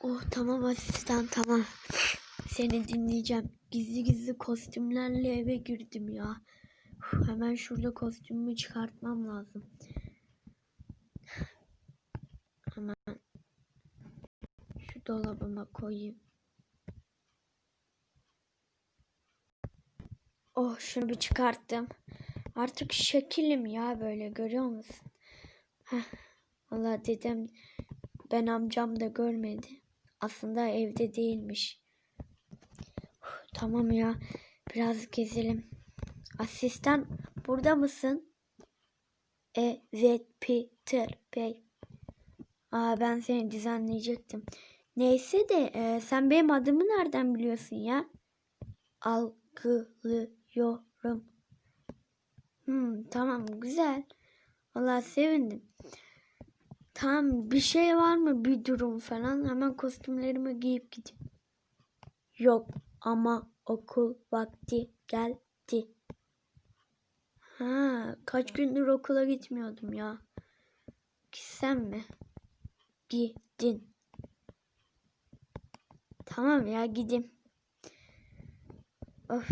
Oh tamam asistan tamam. Seni dinleyeceğim. Gizli gizli kostümlerle eve girdim ya. Uf, hemen şurada kostümümü çıkartmam lazım. Hemen şu dolabıma koyayım. Oh şunu bir çıkarttım. Artık şekilim ya böyle görüyor musun? Heh. Valla dedem ben amcam da görmedi. Aslında evde değilmiş. Tamam ya. Biraz gezelim. Asistan burada mısın? Evet Peter Bey. Aa ben seni düzenleyecektim. Neyse de e, sen benim adımı nereden biliyorsun ya? Algılıyorum. Hmm, tamam güzel. Valla sevindim. Tamam bir şey var mı bir durum falan hemen kostümlerimi giyip gideyim. Yok ama okul vakti geldi. Ha kaç gündür okula gitmiyordum ya. Gitsem mi? Gidin. Tamam ya gideyim. Of.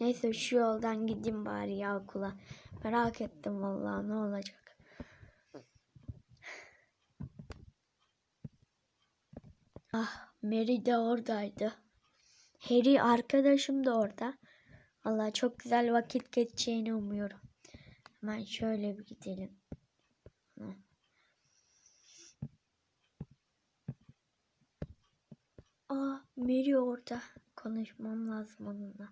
Neyse şu yoldan gideyim bari ya okula. Merak ettim vallahi ne olacak. Ah Mary de oradaydı. Harry arkadaşım da orada. Vallahi çok güzel vakit geçeceğini umuyorum. Hemen şöyle bir gidelim. Aa Mary orada. Konuşmam lazım onunla.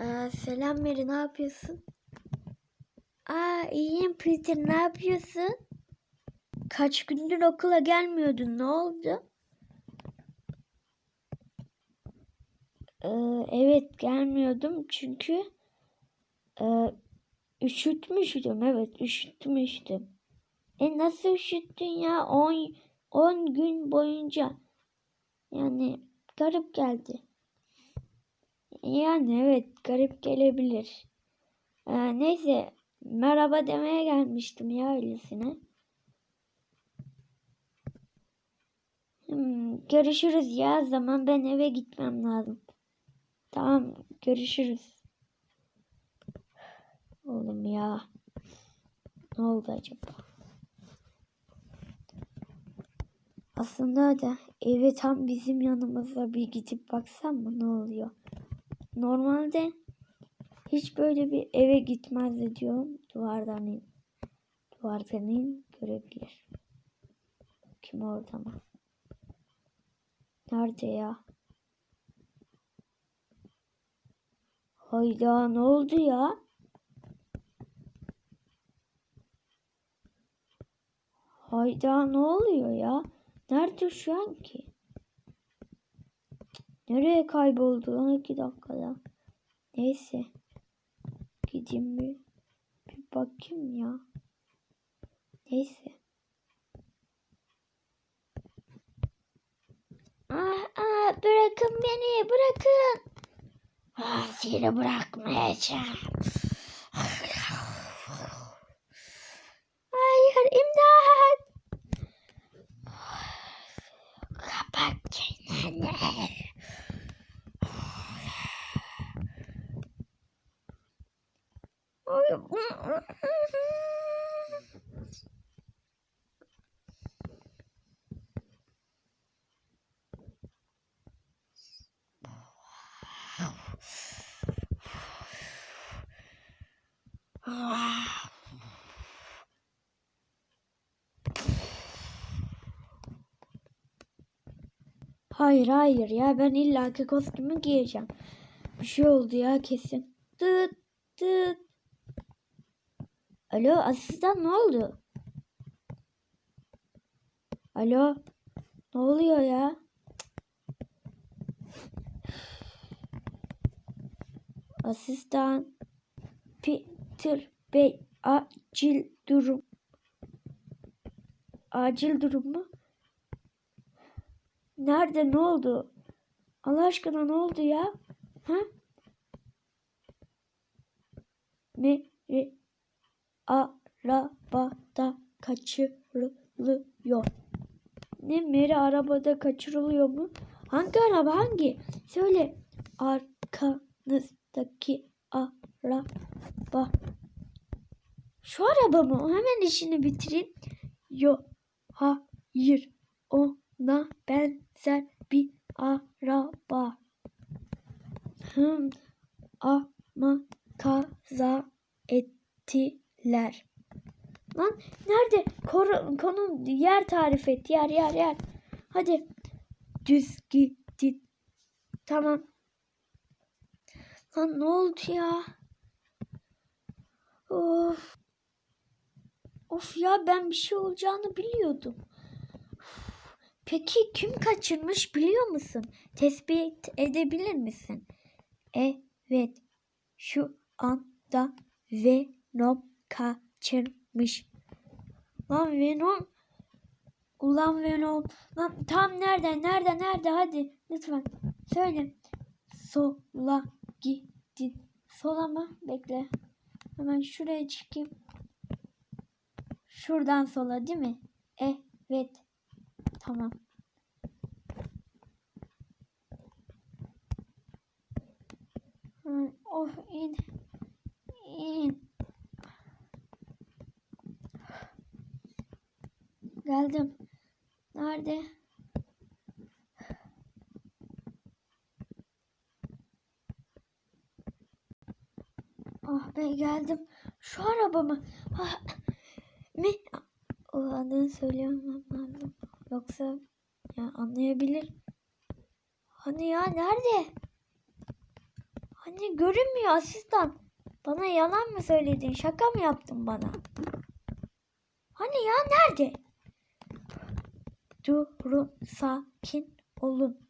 Ee, selam Mary ne yapıyorsun? Aa iyiyim Peter ne yapıyorsun? Kaç gündür okula gelmiyordun ne oldu? Ee, evet gelmiyordum çünkü e, üşütmüştüm evet üşütmüştüm. E nasıl üşüttün ya 10 10 gün boyunca? Yani garip geldi. Yani evet garip gelebilir. Ee, neyse merhaba demeye gelmiştim ya öylesine. Görüşürüz ya zaman ben eve gitmem lazım. Tamam görüşürüz. Oğlum ya. Ne oldu acaba? Aslında da evi tam bizim yanımızda bir gidip baksam mı ne oluyor? Normalde hiç böyle bir eve gitmez diyorum. Duvardan in. Duvardan in görebilir. Kim orada mı? Nerede ya? Hayda ne oldu ya? Hayda ne oluyor ya? Nerede şu an ki? Nereye kayboldu lan iki dakikada? Neyse. Gideyim bir, bir bakayım ya. Neyse. Aa, aa, bırakın beni bırakın. Ah, seni bırakmayacağım. Hayır imdat. Kapat çeneni. Hayır hayır ya ben illaki kostümü giyeceğim. Bir şey oldu ya kesin. Tıt tıt. Alo asistan ne oldu? Alo ne oluyor ya? Asistan Peter Bey acil durum. Acil durum mu? Nerede ne oldu? Allah aşkına ne oldu ya? Ha? Mary arabada kaçırılıyor. Ne Mary arabada kaçırılıyor mu? Hangi araba hangi? Söyle. Arkanızdaki araba. Şu araba mı? Hemen işini bitireyim. Yo. Hayır. Ona benzer bir araba. Hım. Ama kaza ettiler. Lan nerede? Konu, konu yer tarif et. Yer yer yer. Hadi. Düz gidin. Tamam. Lan ne oldu ya? Of. Of ya ben bir şey olacağını biliyordum. Peki kim kaçırmış biliyor musun? Tespit edebilir misin? Evet. Şu anda Venom kaçırmış. Lan Venom. Ulan Venom. Lan tam nerede? Nerede? Nerede? Hadi lütfen. Söyle. Sola gidin. Sola mı? Bekle. Hemen şuraya çıkayım. Şuradan sola değil mi? Evet. Tamam. Oh in. İn. Geldim. Nerede? Ah be geldim. Şu araba mı? Ah, mi? O adını söyleyemem lazım. Yoksa ya anlayabilir. Hani ya nerede? Hani görünmüyor asistan. Bana yalan mı söyledin? Şaka mı yaptın bana? Hani ya nerede? Durun sakin olun.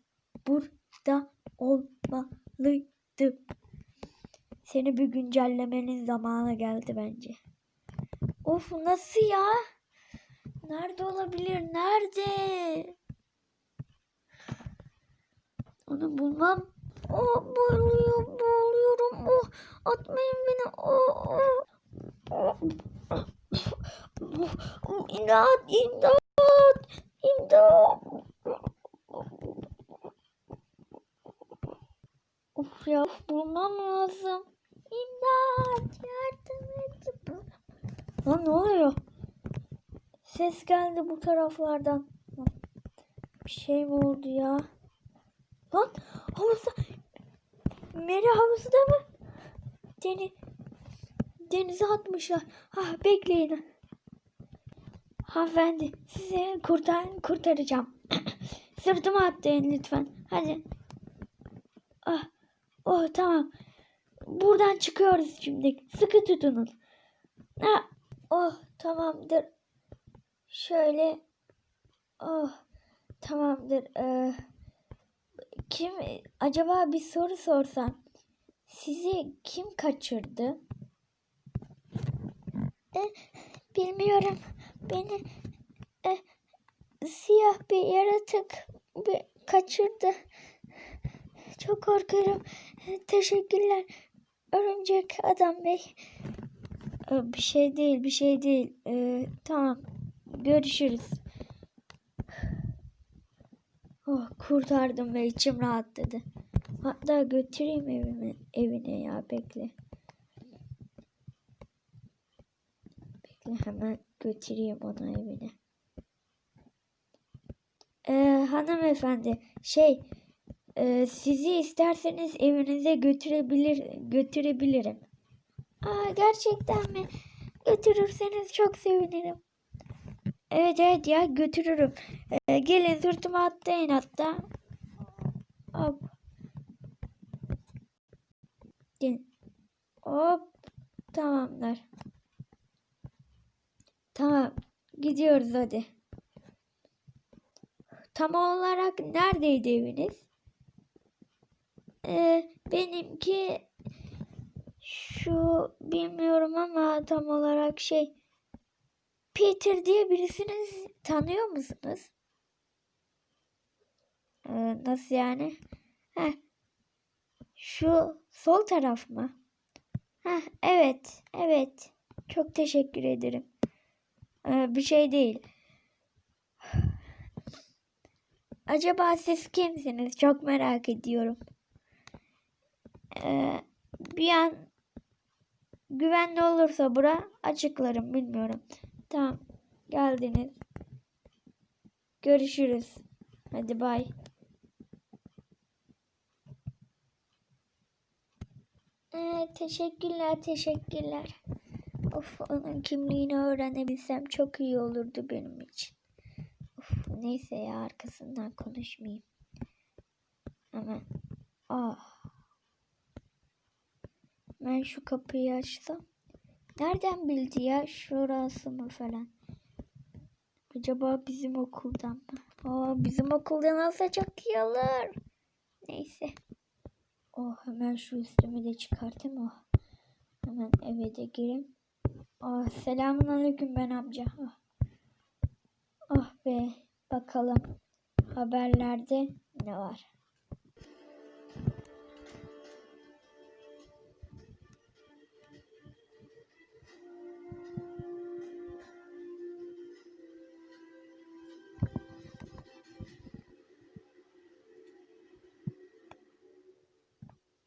Burada olmalıydı. Seni bir güncellemenin zamanı geldi bence. Of nasıl ya? Nerede olabilir? Nerede? Onu bulmam. Oh boğuluyor, boğuluyorum. Oh atmayın beni. Oh, oh. Oh. İmdat, imdat, imdat. Of ya bulmam lazım. İmdat, yardım et. Lan ne oluyor? Ses geldi bu taraflardan. Bir şey mi oldu ya? Lan havuzda Meri havuzda mı? Deni denize atmışlar. Ah bekleyin. Hanımefendi sizi kurtar kurtaracağım. Sırtıma atlayın lütfen. Hadi. Ah, oh tamam. Buradan çıkıyoruz şimdi. Sıkı tutunun. Ha, oh tamamdır. Şöyle. Oh tamamdır. Ee, kim acaba bir soru sorsam sizi kim kaçırdı? E, bilmiyorum. Beni e, siyah bir yaratık bir kaçırdı. Çok korkuyorum. Teşekkürler. Örümcek adam bey. Bir şey değil, bir şey değil. E, tamam. Görüşürüz. Oh, kurtardım ve içim rahatladı. Hatta götüreyim evime, evine ya bekle. Bekle hemen götüreyim onu evine. Ee, hanımefendi şey e, sizi isterseniz evinize götürebilir götürebilirim. Aa, gerçekten mi? Götürürseniz çok sevinirim. Evet evet ya götürürüm. Ee, gelin sırtıma atlayın hatta. Hop. Gelin. Hop. Tamamdır. Tamam. Gidiyoruz hadi. Tam olarak neredeydi eviniz? Ee, benimki şu bilmiyorum ama tam olarak şey Peter diye birisini tanıyor musunuz? Ee, nasıl yani? Heh. Şu sol taraf mı? Heh, evet, evet. Çok teşekkür ederim. Ee, bir şey değil. Acaba siz kimsiniz? Çok merak ediyorum. Ee, bir an güvenli olursa bura açıklarım bilmiyorum. Tamam. Geldiniz. Görüşürüz. Hadi bay. Ee, teşekkürler, teşekkürler. Of, onun kimliğini öğrenebilsem çok iyi olurdu benim için. Of, neyse ya arkasından konuşmayayım. Hemen. Ah. Ben şu kapıyı açtım. Nereden bildi ya şurası mı falan? Acaba bizim okuldan mı? Aa, bizim okuldan olsa çok iyi olur. Neyse. Oh hemen şu üstümü de çıkartayım oh. Hemen eve de gireyim. Oh selamun aleyküm ben amca. Ah. Ah be bakalım haberlerde ne var?